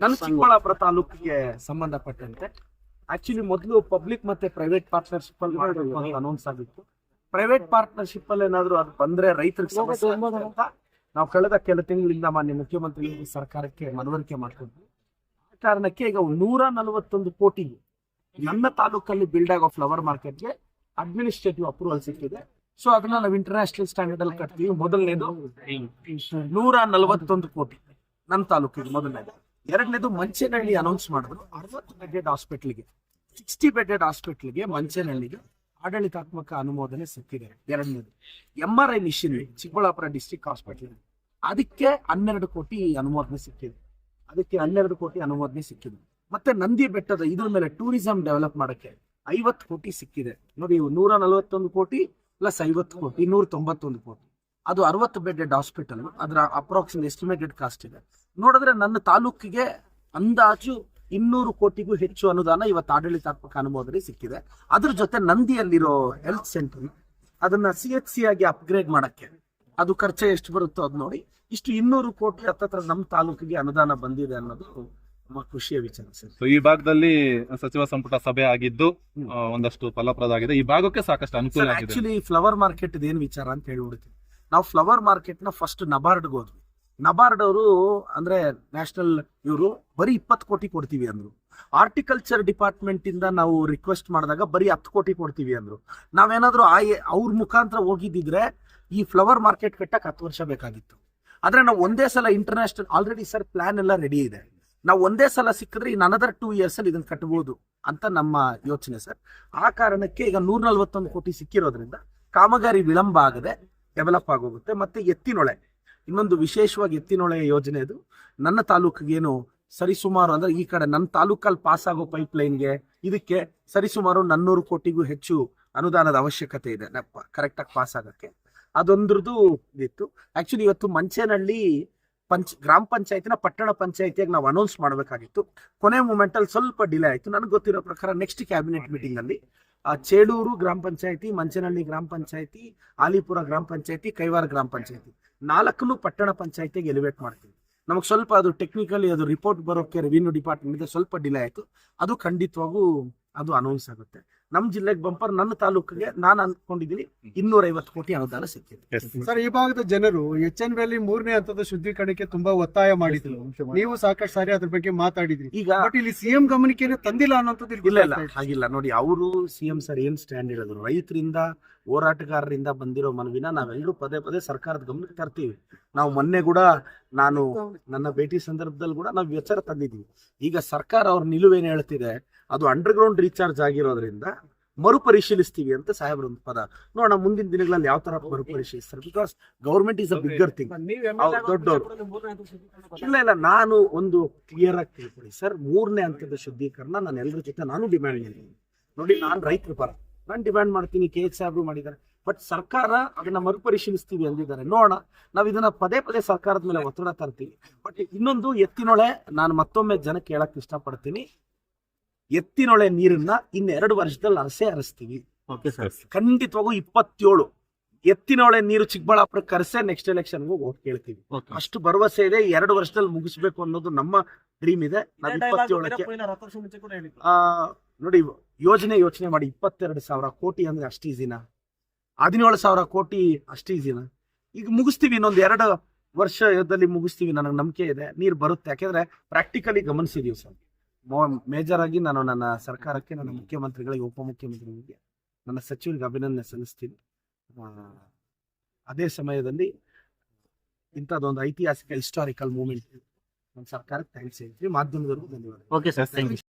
ನನ್ನ ಚಿಕ್ಕಬಳ್ಳಾಪುರ ತಾಲೂಕಿಗೆ ಸಂಬಂಧಪಟ್ಟಂತೆ. ಆಕ್ಚುಲಿ ಮೊದಲು ಪಬ್ಲಿಕ್ ಮತ್ತೆ ಪ್ರೈವೇಟ್ ಪಾರ್ಟ್ನರ್ಶಿಪ್ ಅಲ್ಲಿ ಅನೌನ್ಸ್ ಆಗಿತ್ತು. ಪ್ರೈವೇಟ್ ಪಾರ್ಟ್ನರ್ಶಿಪ್ ಅಲ್ಲಿ ಏನಾದ್ರು ಅದು ಬಂದ್ರೆ ರೈತರಿಗೆ ಸಮಸ್ಯೆ ಅಂತ ನಾವು ಕಳೆದ ಕೆಲ ತಿಂಗಳಿಂದ ಮಾನ್ಯ ಮುಖ್ಯಮಂತ್ರಿ ಸರ್ಕಾರಕ್ಕೆ ಮನವರಿಕೆ ಮಾಡ್ಕೊಂಡ್ವಿ ಆ ಕಾರಣಕ್ಕೆ ಈಗ ನೂರ ನಲವತ್ತೊಂದು ಕೋಟಿ ನನ್ನ ತಾಲೂಕಲ್ಲಿ ಬಿಲ್ಡ್ ಆಗೋ ಫ್ಲವರ್ ಮಾರ್ಕೆಟ್ಗೆ ಅಡ್ಮಿನಿಸ್ಟ್ರೇಟಿವ್ ಅಪ್ರೂವಲ್ ಸಿಕ್ಕಿದೆ. ಸೊ ಅದನ್ನ ನಾವು ಇಂಟರ್ನ್ಯಾಷನಲ್ ಸ್ಟ್ಯಾಂಡರ್ಡ್ ಅಲ್ಲಿ ಕಟ್ತೀವಿ. ಮೊದಲನೇದು ನೂರ ನಲವತ್ತೊಂದು ಕೋಟಿ ನನ್ನ ತಾಲೂಕಿಗೆ ಮೊದಲನೇದು. ಎರಡನೇದು ಮಂಚೇನಹಳ್ಳಿ ಅನೌನ್ಸ್ ಮಾಡಿದ್ರು. ಅರವತ್ತು ಬೆಡ್ಡೆಡ್ ಹಾಸ್ಪಿಟ್ಲಿಗೆ ಸಿಕ್ಸ್ಟಿ ಬೆಡ್ಡೆಡ್ ಹಾಸ್ಪಿಟ್ಲಿಗೆ ಮಂಚೇನಹಳ್ಳಿಗೆ ಆಡಳಿತಾತ್ಮಕ ಅನುಮೋದನೆ ಸಿಕ್ಕಿದೆ. ಎರಡನೇದು M R I machine Chikkaballapur district hospital ಅದಕ್ಕೆ ಹನ್ನೆರಡು ಕೋಟಿ ಅನುಮೋದನೆ ಸಿಕ್ಕಿದೆ. ಅದಕ್ಕೆ ಹನ್ನೆರಡು ಕೋಟಿ ಅನುಮೋದನೆ ಸಿಕ್ಕಿದೆ. ಮತ್ತೆ ನಂದಿ ಬೆಟ್ಟದ ಇದ್ರ ಮೇಲೆ ಟೂರಿಸಂ ಡೆವಲಪ್ ಮಾಡಕ್ಕೆ ಐವತ್ತು ಕೋಟಿ ಸಿಕ್ಕಿದೆ. ನೋಡಿ ನೂರ ನಲವತ್ತೊಂದು ಕೋಟಿ ಪ್ಲಸ್ ಐವತ್ತು ಕೋಟಿ ನೂರ ತೊಂಬತ್ತೊಂದು ಕೋಟಿ. ಅದು ಅರವತ್ತು ಬೆಡ್ಡೆಡ್ ಹಾಸ್ಪಿಟಲ್ ಅದರ ಅಪ್ರಾಕ್ಸಿಮೇಟ್ ಎಸ್ಟಿಮೇಟೆಡ್ ಕಾಸ್ಟ್ ಇದೆ. ನೋಡಿದ್ರೆ ನನ್ನ ತಾಲೂಕಿಗೆ ಅಂದಾಜು ಇನ್ನೂರು ಕೋಟಿಗೂ ಹೆಚ್ಚು ಅನುದಾನ ಇವತ್ತು ಆಡಳಿತಾತ್ಮಕ ಅನುಮೋದನೆ ಸಿಕ್ಕಿದೆ. ಅದ್ರ ಜೊತೆ ನಂದಿಯಲ್ಲಿರೋ ಹೆಲ್ತ್ ಸೆಂಟರ್ ಅದನ್ನ ಸಿ ಎಚ್ ಸಿ ಆಗಿ ಅಪ್ಗ್ರೇಡ್ ಮಾಡಕ್ಕೆ ಅದು ಖರ್ಚು ಎಷ್ಟು ಬರುತ್ತೋ ಅದು ನೋಡಿ. ಇಷ್ಟು ಇನ್ನೂರು ಕೋಟಿ ಹತ್ತತ್ರ ನಮ್ಮ ತಾಲೂಕಿಗೆ ಅನುದಾನ ಬಂದಿದೆ ಅನ್ನೋದು ನಮ್ಮ ಖುಷಿಯ ವಿಚಾರ ಸರ್. ಈ ಭಾಗದಲ್ಲಿ ಸಚಿವ ಸಂಪುಟ ಸಭೆ ಆಗಿದ್ದು ಒಂದಷ್ಟು ಫಲಪ್ರದ ಆಗಿದೆ ಈ ಭಾಗಕ್ಕೆ ಸಾಕಷ್ಟು ಅನುಕೂಲ ಆಕ್ಚುಲಿ ಫ್ಲವರ್ ಮಾರ್ಕೆಟ್ ಏನ್ ವಿಚಾರ ಅಂತ ಹೇಳ್ಬಿಡ್ತೀನಿ. ನಾವು ಫ್ಲವರ್ ಮಾರ್ಕೆಟ್ನ ಫಸ್ಟ್ ನಬಾರ್ಡ್ಗೆ ಹೋದ್ವಿ. ನಬಾರ್ಡ್ ಅವರು ಅಂದ್ರೆ ನ್ಯಾಷನಲ್ ಇವರು ಬರೀ ಇಪ್ಪತ್ತು ಕೋಟಿ ಕೊಡ್ತೀವಿ ಅಂದ್ರು. ಆರ್ಟಿಕಲ್ಚರ್ ಡಿಪಾರ್ಟ್ಮೆಂಟ್ ಇಂದ ನಾವು ರಿಕ್ವೆಸ್ಟ್ ಮಾಡಿದಾಗ ಬರೀ ಹತ್ತು ಕೋಟಿ ಕೊಡ್ತೀವಿ ಅಂದ್ರು. ನಾವೇನಾದರೂ ಆ ಅವ್ರ ಮುಖಾಂತರ ಹೋಗಿದ್ದಿದ್ರೆ ಈ ಫ್ಲವರ್ ಮಾರ್ಕೆಟ್ ಕಟ್ಟಕ್ಕೆ ಹತ್ತು ವರ್ಷ ಬೇಕಾಗಿತ್ತು. ಆದ್ರೆ ನಾವು ಒಂದೇ ಸಲ ಇಂಟರ್ನ್ಯಾಷನಲ್ ಆಲ್ರೆಡಿ ಸರ್ ಪ್ಲಾನ್ ಎಲ್ಲ ರೆಡಿ ಇದೆ. ನಾವು ಒಂದೇ ಸಲ ಸಿಕ್ಕಿದ್ರೆ ಇನ್ ಅನದರ್ ಟೂ ಇಯರ್ಸ್ ಅಲ್ಲಿ ಇದನ್ನ ಕಟ್ಟಬಹುದು ಅಂತ ನಮ್ಮ ಯೋಚನೆ ಸರ್ ಆ ಕಾರಣಕ್ಕೆ ಈಗ ನೂರ ನಲ್ವತ್ತೊಂದು ಕೋಟಿ ಸಿಕ್ಕಿರೋದ್ರಿಂದ ಕಾಮಗಾರಿ ವಿಳಂಬ ಆಗದೆ ಡೆವಲಪ್ ಆಗೋಗುತ್ತೆ. ಮತ್ತೆ ಎತ್ತಿನೊಳೆ, ಇನ್ನೊಂದು ವಿಶೇಷವಾಗಿ ಎತ್ತಿನೊಳೆ ಯೋಜನೆ ಅದು. ನನ್ನ ತಾಲೂಕಿಗೇನು ಸರಿಸುಮಾರು ಅಂದ್ರೆ ಈ ಕಡೆ ನನ್ನ ತಾಲೂಕಲ್ಲಿ ಪಾಸ್ ಆಗೋ ಪೈಪ್ ಲೈನ್ಗೆ ಇದಕ್ಕೆ ಸರಿಸುಮಾರು ನನ್ನೂರು ಕೋಟಿಗೂ ಹೆಚ್ಚು ಅನುದಾನದ ಅವಶ್ಯಕತೆ ಇದೆ. ಕರೆಕ್ಟಾಗಿ ಪಾಸ್ ಆಗಕ್ಕೆ. ಅದೊಂದ್ರದ್ದು ಇತ್ತು. ಆಕ್ಚುಲಿ ಇವತ್ತು ಮಂಚೇನಹಳ್ಳಿ ಪಂಚ್, ಗ್ರಾಮ ಪಂಚಾಯತಿನ ಪಟ್ಟಣ ಪಂಚಾಯತಿಯಾಗಿ ನಾವು ಅನೌನ್ಸ್ ಮಾಡಬೇಕಾಗಿತ್ತು. ಕೊನೆ ಮೂಮೆಂಟ್ ಅಲ್ಲಿ ಸ್ವಲ್ಪ ಡಿಲೇ ಆಯ್ತು. ನನಗೆ ಗೊತ್ತಿರೋ ಪ್ರಕಾರ ನೆಕ್ಸ್ಟ್ ಕ್ಯಾಬಿನೆಟ್ ಮೀಟಿಂಗ್ ಅಲ್ಲಿ ಆ ಚೇಳೂರು ಗ್ರಾಮ ಪಂಚಾಯತಿ ಮಂಚನಹಳ್ಳಿ ಗ್ರಾಮ ಪಂಚಾಯತಿ, ಆಲಿಪುರ ಗ್ರಾಮ ಪಂಚಾಯತಿ, ಕೈವಾರ ಗ್ರಾಮ ಪಂಚಾಯತಿ. ನಾಲ್ಕನ್ನು ಪಟ್ಟಣ ಪಂಚಾಯತಿಗೆ ಎಲಿವೇಟ್ ಮಾಡ್ತೀವಿ. ನಮಗೆ ಸ್ವಲ್ಪ ಅದು ಟೆಕ್ನಿಕಲಿ ಅದು ರಿಪೋರ್ಟ್ ಬರೋಕ್ಕೆ ರೆವಿನ್ಯೂ ಡಿಪಾರ್ಟ್ಮೆಂಟ್ ಸ್ವಲ್ಪ ಡಿಲೇ ಆಯ್ತು. ಅದು ಖಂಡಿತವಾಗೂ ಅದು ಅನೌನ್ಸ್ ಆಗುತ್ತೆ. ನಮ್ಮ ಜಿಲ್ಲೆಗೆ ಬಂಪರ್ ನನ್ನ ತಾಲೂಕಿಗೆ ನಾನು ಅನ್ಕೊಂಡಿದ್ದೀನಿ ಇನ್ನೂರ ಐವತ್ತು ಕೋಟಿ ಅನುದಾನ ಸಿಕ್ಕಿದೆ ಸರ್ ಈ ಭಾಗದ ಜನರು ಎಚ್ ಎನ್ ವ್ಯಾಲಿ ಮೂರನೇ ಹಂತದ ಶುದ್ಧೀಕರಣಕ್ಕೆ ತುಂಬಾ ಒತ್ತಾಯ ಮಾಡಿದ್ರು. ನೀವು ಸಾಕಷ್ಟು ಸಾರಿ ಅದ್ರ ಬಗ್ಗೆ ಮಾತಾಡಿದ್ರಿ. ಈಗ ಬಟ್ ಇಲ್ಲಿ ಸಿಎಂ ಗಮನಕ್ಕೆ ತಂದಿಲ್ಲ ಅನ್ನೋಂಥದ್ದು ಇಲ್ಲಿ ಇಲ್ಲ ಹಾಗಿಲ್ಲ. ನೋಡಿ ಅವರು ಸಿಎಂ ಸರ್ ಏನ್ ಸ್ಟ್ಯಾಂಡ್ ಹೇಳಿದ್ರು? ರೈತರಿಂದ ಹೋರಾಟಗಾರರಿಂದ ಬಂದಿರೋ ಮನವಿನ ನಾವೆಲ್ಲರೂ ಪದೇ ಪದೇ ಸರ್ಕಾರದ ಗಮನಕ್ಕೆ ತರ್ತೀವಿ. ನಾವು ಮೊನ್ನೆ ಕೂಡ ನಾನು ನನ್ನ ಭೇಟಿ ಸಂದರ್ಭದಲ್ಲಿ ಕೂಡ ನಾವು ವಿಚಾರ ತಂದಿದ್ದೀವಿ. ಈಗ ಸರ್ಕಾರ ಅವ್ರ ನಿಲುವೇನು ಹೇಳ್ತಿದೆ ಅದು ಅಂಡರ್ ಗ್ರೌಂಡ್ ರೀಚಾರ್ಜ್ ಆಗಿರೋದ್ರಿಂದ ಮರುಪರಿಶೀಲಿಸ್ತೀವಿ ಅಂತ ಸಾಹೇಬ್ರ ಒಂದು ಪದ. ನೋಡ ಮುಂದಿನ ದಿನಗಳಲ್ಲಿ ಯಾವ ತರ ಮರುಪರಿಶೀಲಿಸ್ತಾರೆ? Because government is a bigger thing ದೊಡ್ಡವರು. ಇಲ್ಲ ಇಲ್ಲ ನಾನು ಒಂದು ಕ್ಲಿಯರ್ ಆಗಿ ತಿಳ್ಕೊಳ್ಳಿ. ಸರ್ ಮೂರನೇ ಹಂತದ ಶುದ್ಧೀಕರಣ ನಾನು ಎಲ್ಲರ ಜೊತೆ ನಾನು ಡಿಮ್ಯಾಂಡ್ ಮಾಡಿದ್ದೀನಿ ನೋಡಿ ನಾನು ರೈತರ ಪರ ನಾನು ಡಿಮ್ಯಾಂಡ್ ಮಾಡ್ತೀನಿ ಕೆ ಎಚ್ ಸಾಹೇಬ್ರು ಮಾಡಿದ್ದಾರೆ. ಬಟ್ ಸರ್ಕಾರ ಅದನ್ನ ಮರುಪರಿಶೀಲಿಸ್ತೀವಿ ಅಂದಿದ್ದಾರೆ. ನೋಡೋಣ ನಾವು ಇದನ್ನ ಪದೇ ಪದೇ ಸರ್ಕಾರದ ಮೇಲೆ ಒತ್ತಡ ತರ್ತೀವಿ. ಬಟ್ ಇನ್ನೊಂದು ಎತ್ತಿನೊಳೆ ನಾನು ಮತ್ತೊಮ್ಮೆ ಜನಕ್ಕೆ ಹೇಳಕ್ ಇಷ್ಟಪಡ್ತೀನಿ. ಎತ್ತಿನೊಳೆ ನೀರನ್ನ ಇನ್ನೆರಡು ವರ್ಷದಲ್ಲಿ ಅರಸೆ ಹರಿಸ್ತೀವಿ ಖಂಡಿತವಾಗೂ ಇಪ್ಪತ್ತೇಳು. ಎತ್ತಿನೊಳೆ ನೀರು ಚಿಕ್ಕಬಳ್ಳಾಪುರ ಕರೆಸೆ ನೆಕ್ಸ್ಟ್ ಎಲೆಕ್ಷನ್ಗೂ ಓಟ್ ಕೇಳ್ತೀವಿ. ಅಷ್ಟು ಭರವಸೆ ಇದೆ ಎರಡು ವರ್ಷದಲ್ಲಿ ಮುಗಿಸ್ಬೇಕು ಅನ್ನೋದು ನಮ್ಮ ಡ್ರೀಮ್ ಇದೆ. ನಾವು ಇಪ್ಪತ್ತೇಳಕ್ಕೆ ನೋಡಿ ಯೋಜನೆ ಯೋಚನೆ ಮಾಡಿ ಇಪ್ಪತ್ತೆರಡು ಸಾವಿರ ಕೋಟಿ ಅಂದ್ರೆ ಅಷ್ಟು ಈಸಿನ ಹದಿನೇಳು ಸಾವಿರ ಕೋಟಿ ಅಷ್ಟು ಈಸಿನ ಈಗ ಮುಗಿಸ್ತೀವಿ ಇನ್ನೊಂದು ಎರಡು ವರ್ಷದಲ್ಲಿ ಮುಗಿಸ್ತೀವಿ ನನಗೆ ನಂಬಿಕೆ ಇದೆ ನೀರು ಬರುತ್ತೆ. ಯಾಕೆಂದ್ರೆ ಪ್ರಾಕ್ಟಿಕಲಿ ಗಮನಿಸಿದೀವಿ ಸರ್. ಮೇಜರ್ ಆಗಿ ನಾನು ನನ್ನ ಸರ್ಕಾರಕ್ಕೆ ನನ್ನ ಮುಖ್ಯಮಂತ್ರಿಗಳಿಗೆ ಉಪಮುಖ್ಯಮಂತ್ರಿಗಳಿಗೆ ನನ್ನ ಸಚಿವರಿಗೆ ಅಭಿನಂದನೆ ಸಲ್ಲಿಸ್ತೀನಿ. ಆ, ಅದೇ ಸಮಯದಲ್ಲಿ ಇಂಥದ್ದೊಂದು ಐತಿಹಾಸಿಕ ಹಿಸ್ಟಾರಿಕಲ್ ಮೂಮೆಂಟ್ ನಮ್ಮ ಸರ್ಕಾರಕ್ಕೆ ಥ್ಯಾಂಕ್ಸ್ ಹೇಳ್ತೀವಿ. ಮಾಧ್ಯಮದವರು ಧನ್ಯವಾದ ಓಕೆ ಸರ್ ಥ್ಯಾಂಕ್ ಯು